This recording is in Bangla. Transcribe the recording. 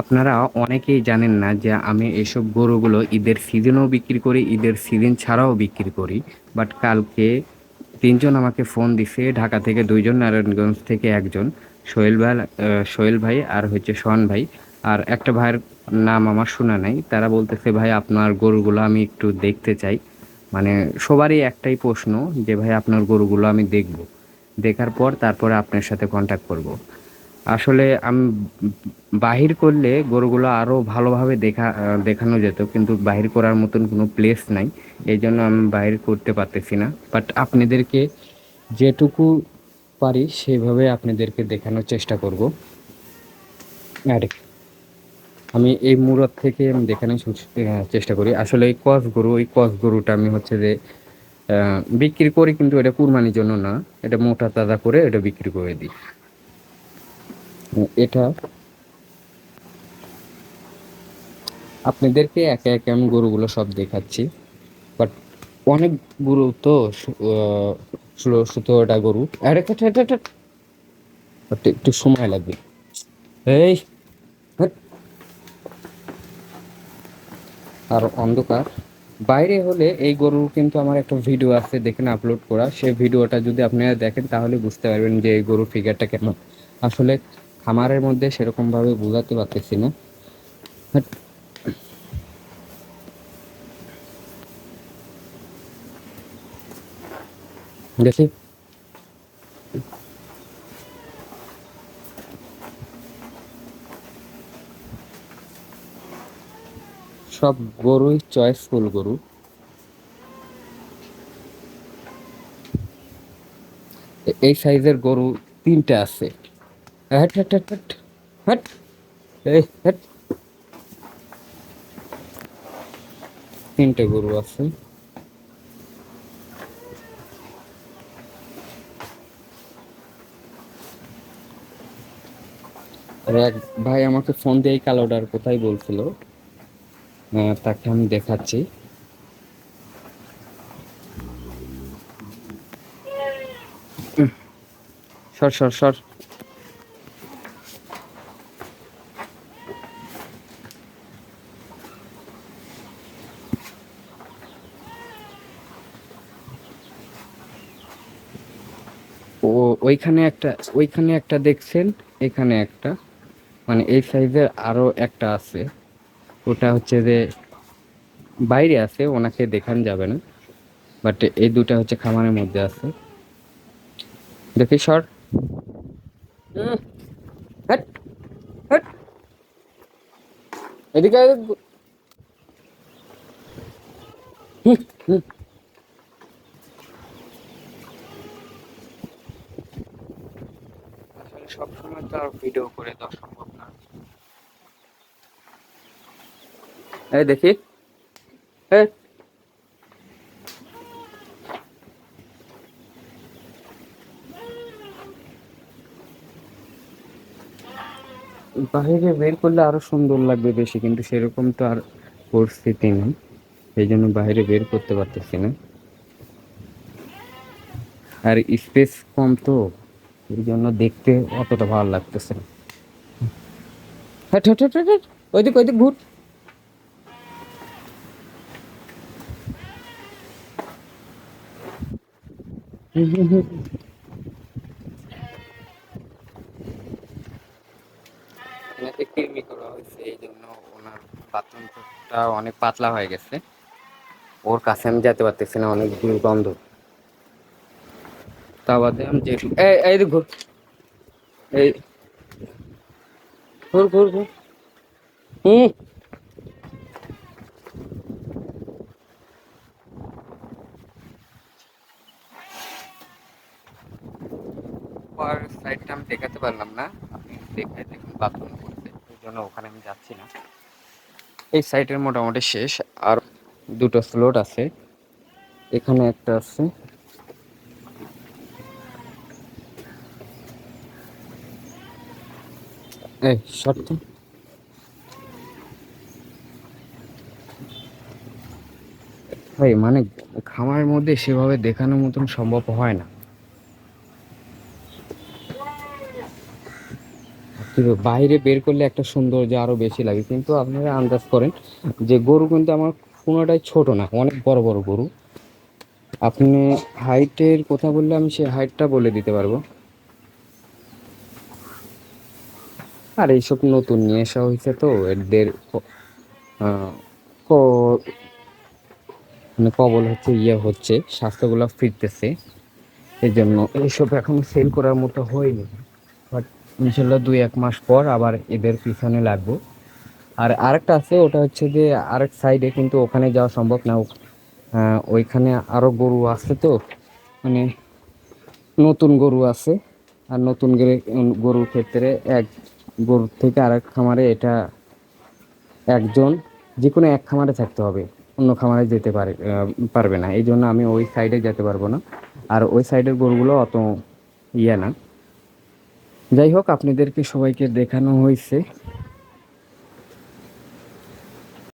আপনারা অনেকেই জানেন না যে আমি এসব গরুগুলো ঈদের সিজনেও বিক্রি করি, ঈদের সিজন ছাড়াও বিক্রি করি। বাট কালকে তিনজন আমাকে ফোন দিছে, ঢাকা থেকে দুইজন, নারায়ণগঞ্জ থেকে একজন, সোহেল ভাই সোহেল ভাই আর হচ্ছে সোহান ভাই। আর একটা ভাইয়ের নাম আমার শোনা নাই। তারা বলতেছে, ভাই, আপনার গরুগুলো আমি একটু দেখতে চাই। মানে সবারই একটাই প্রশ্ন যে, ভাই, আপনার গরুগুলো আমি দেখব। দেখার পর তারপরে আপনার সাথে কন্ট্যাক্ট করব। আসলে আমি বাহির করলে গরুগুলো আরও ভালোভাবে দেখা দেখানো যেত, কিন্তু বাহির করার মতন কোনো প্লেস নাই, এই জন্য আমি বাহির করতে পারতেছি না। বাট আপনাদেরকে যেটুকু পারি সেভাবে আপনাদেরকে দেখানোর চেষ্টা করব। আর আমি এই মুরত থেকে আমি দেখানোর চেষ্টা করি। আসলে এই কস গরু, এই কস গরুটা আমি হচ্ছে যে বিক্রি করি, কিন্তু এটা কুরবানির জন্য না। এটা মোটা তাজা করে এটা বিক্রি করে দিই। এটা আপনাদেরকে একে একে আমি গরুগুলো সব দেখাচ্ছি বাট অনেক গরু তো ষোলো, সতেরোটা গরু। একটু সময় লাগবে। এই আর অন্ধকার। বাইরে হলে এই গরুর কিন্তু আমার একটা ভিডিও আছে, দেখেন আপলোড করা। সেই ভিডিওটা যদি আপনারা দেখেন, তাহলে বুঝতে পারবেন যে এই গরুর ফিগারটা কেমন। আসলে খামারের মধ্যে সেরকম ভাবে বোঝাতে পারতেছি না। দেখি সব গরুই চয়েসফুল গরু। এই সাইজের গরু তিনটে আছে। হ্যাট হ্যাট হ্যাট হ্যাট হ্যাট এই হ্যাট তিনটে গরু আছে। এক ভাই আমাকে ফোন দিয়ে এই কালোটার কোথায় বলছিল? তাকে আমি দেখাচ্ছি। সর সর সর। ও ওইখানে একটা ওইখানে একটা দেখছেন এখানে একটা মানে এই সাইজের আরও একটা আছে ওটা হচ্ছে যে বাইরে আছে ওনাকে দেখান যাবে না বাট এই দুটা হচ্ছে খামারের মধ্যে আছে দেখি সর। এদিকে। হুম, হুম। সবসময় তো আর ভিডিও করে দেওয়া সম্ভব না। এই দেখি। এই। বাইরে বের করলে আরও সুন্দর লাগবে বেশি, কিন্তু সেরকম তো আর পরিস্থিতি নেই। সেই জন্য বাইরে বের করতে পারতেছি না। আর স্পেস কম তো। এই জন্য দেখতে অতটা ভালো লাগতেছে না। হ্যাট হ্যাট ওইদিক এই জন্য ওনার অনেক পাতলা হয়ে গেছে। ওর কাছে আমি যেতে পারতেছি না, অনেক দুর্গন্ধ তা বাদে আমি যে এই এই ঘুর। এই। ঘুর ঘুর ঘুর। হুম। পর সাইডটা আমি দেখাতে পারলাম না। আপনি দেখে দেখুন বাথরুম করতে ওই জন্য ওখানে আমি যাচ্ছি না। এই সাইটের মোটামুটি শেষ। আর দুটো স্লট আছে। এখানে একটা আছে। এই, শর্ত। ভাই মানে খামারের মধ্যে সেভাবে দেখানোর মতন সম্ভব হয় না। বাইরে বের করলে একটা সৌন্দর্য আরও বেশি লাগে। কিন্তু আপনারা আন্দাজ করেন যে গরু কিন্তু আমার কোনোটাই ছোট না, অনেক বড় বড় গরু। আপনি হাইটের কথা বললে আমি সেই হাইটটা বলে দিতে পারব। আর এইসব নতুন নিয়ে আসা হয়েছে তো, এদের মানে কবল হচ্ছে ইয়ে হচ্ছে, স্বাস্থ্যগুলো ফিরতেছে। এই জন্য এইসব এখন সেল করার মতো হয়নি। বাট ইনশাল্লাহ দুই এক মাস পর আবার এদের পিছনে লাগবো। আর আরেকটা আছে, ওটা হচ্ছে যে আরেক সাইডে কিন্তু ওখানে যাওয়া সম্ভব না। ওইখানে আরও গরু আছে তো মানে নতুন গরু আছে। আর নতুন গরে- গরুর ক্ষেত্রে এক গরুর থেকে আরেক খামারে এটা একজন যে কোনো এক খামারে থাকতে হবে, অন্য খামারে যেতে পারে পারবে না। এই জন্য আমি ওই সাইডে যেতে পারব না। আর ওই সাইডের গরুগুলো অত ইয়ে না। যাই হোক, আপনাদেরকে সবাইকে দেখানো হয়েছে।